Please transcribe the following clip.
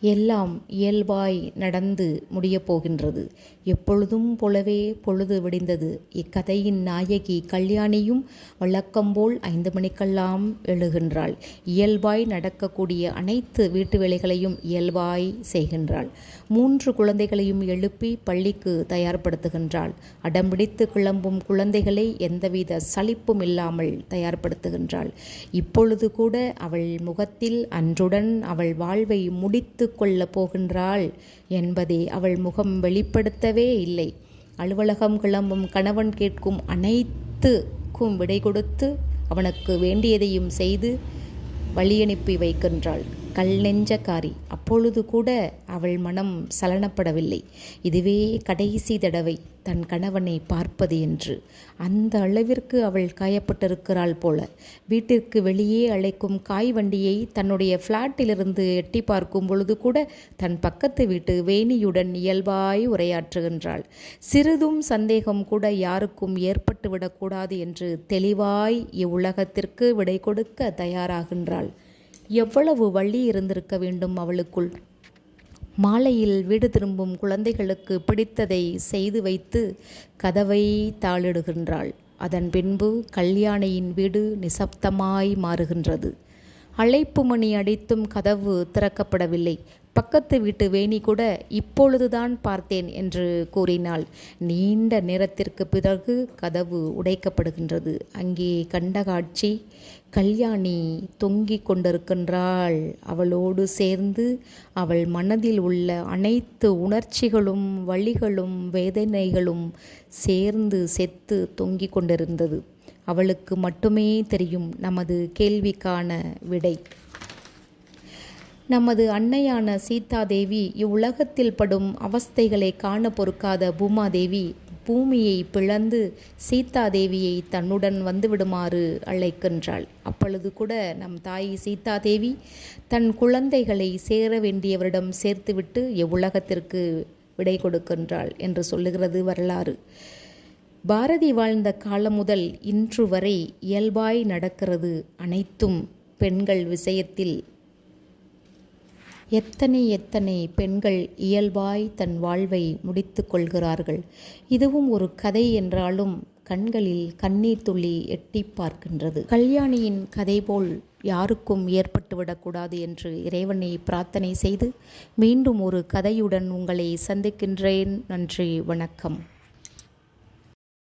எல்லாம் இயல்பாய் நடந்து முடியப் போகின்றது. எப்பொழுதும் போலவே பொழுது விடிந்தது. இக்கதையின் நாயகி கல்யாணியும் வழக்கம்போல் ஐந்து மணிக்கெல்லாம் எழுகின்றாள். இயல்பாய் நடக்கக்கூடிய அனைத்து வீட்டு வேலைகளையும் இயல்பாய் செய்கின்றாள். மூன்று குழந்தைகளையும் எழுப்பி பள்ளிக்கு தயார்படுத்துகின்றாள். அடம்பிடித்து கிளம்பும் குழந்தைகளை எந்தவித சலிப்புமில்லாமல் தயார்படுத்துகின்றாள். இப்பொழுது கூட அவள் முகத்தில் அன்றுடன் அவள் வாழ்வை முடித்து கொள்ளப் போகின்றாள் என்பதை அவள் முகம் வெளிப்படுத்தவே இல்லை. அலுவலகம் கிளம்பும் கணவன் கேட்கும் அனைத்துக்கும் விடை கொடுத்து அவனுக்கு வேண்டியதையும் செய்து வழியனுப்பி வைக்கின்றாள். கல் நெஞ்சக்காரி. அப்பொழுது கூட அவள் மனம் சலனப்படவில்லை. இதுவே கடைசி தடவை தன் கணவனை பார்ப்பது என்று. அந்த அளவிற்கு அவள் காயப்பட்டிருக்கிறாள் போல. வீட்டிற்கு வெளியே அழைக்கும் காய் வண்டியை தன்னுடைய ஃப்ளாட்டிலிருந்து எட்டிப் பார்க்கும் பொழுது கூட தன் பக்கத்து வீட்டு வேணியுடன் இயல்பாய் உரையாற்றுகின்றாள். சிறிதும் சந்தேகம் கூட யாருக்கும் ஏற்பட்டுவிடக்கூடாது என்று தெளிவாய் இவ்வுலகத்திற்கு விடை கொடுக்க தயாராகின்றாள். எவ்வளவு வள்ளி இருந்திருக்க வேண்டும் அவளுக்குள். மாலையில் வீடு திரும்பும் குழந்தைகளுக்கு பிடித்ததை செய்து வைத்து கதவை தாளிடுகின்றாள். அதன் பின்பு கல்யாணியின் வீடு நிசப்தமாய் மாறுகின்றது. அழைப்பு மணி அடித்தும் கதவு திறக்கப்படவில்லை. பக்கத்து வீட்டு வேணி கூட இப்பொழுதுதான் பார்த்தேன் என்று கூறினாள். நீண்ட நேரத்திற்கு பிறகு கதவு உடைக்கப்படுகின்றது. அங்கே கண்ட காட்சி கல்யாணி தொங்கிக் கொண்டிருக்கின்றாள். அவளோடு சேர்ந்து அவள் மனதில் உள்ள அனைத்து உணர்ச்சிகளும் வழிகளும் வேதனைகளும் சேர்ந்து செத்து தொங்கிக் கொண்டிருந்தது. அவளுக்கு மட்டுமே தெரியும் நமது கேள்விக்கான விடை. நமது அன்னையான சீதாதேவி இவ்வுலகத்தில் படும் அவஸ்தைகளை காண பொறுக்காத பூமாதேவி பூமியை பிளந்து சீதாதேவியை தன்னுடன் வந்துவிடுமாறு அழைக்கின்றாள். அப்பொழுது கூட நம் தாய் சீதாதேவி தன் குழந்தைகளை சேர வேண்டியவரிடம் சேர்த்துவிட்டு எவ்வுலகத்திற்கு விடை கொடுக்கின்றாள் என்று சொல்லுகிறது வரலாறு. பாரதி வாழ்ந்த காலம் முதல் இன்று வரை இயல்பாய் நடக்கிறது அனைத்தும் பெண்கள் விஷயத்தில். எத்தனை எத்தனை பெண்கள் இயல்பாய் தன் வாழ்வை முடித்து கொள்கிறார்கள். இதுவும் ஒரு கதை என்றாலும் கண்களில் கண்ணீர் துளி எட்டிப் பார்க்கின்றது. கல்யாணியின் கதை போல் யாருக்கும் ஏற்பட்டுவிடக்கூடாது என்று இறைவனை பிரார்த்தனை செய்து மீண்டும் ஒரு கதையுடன் உங்களை சந்திக்கின்றேன். நன்றி வணக்கம்.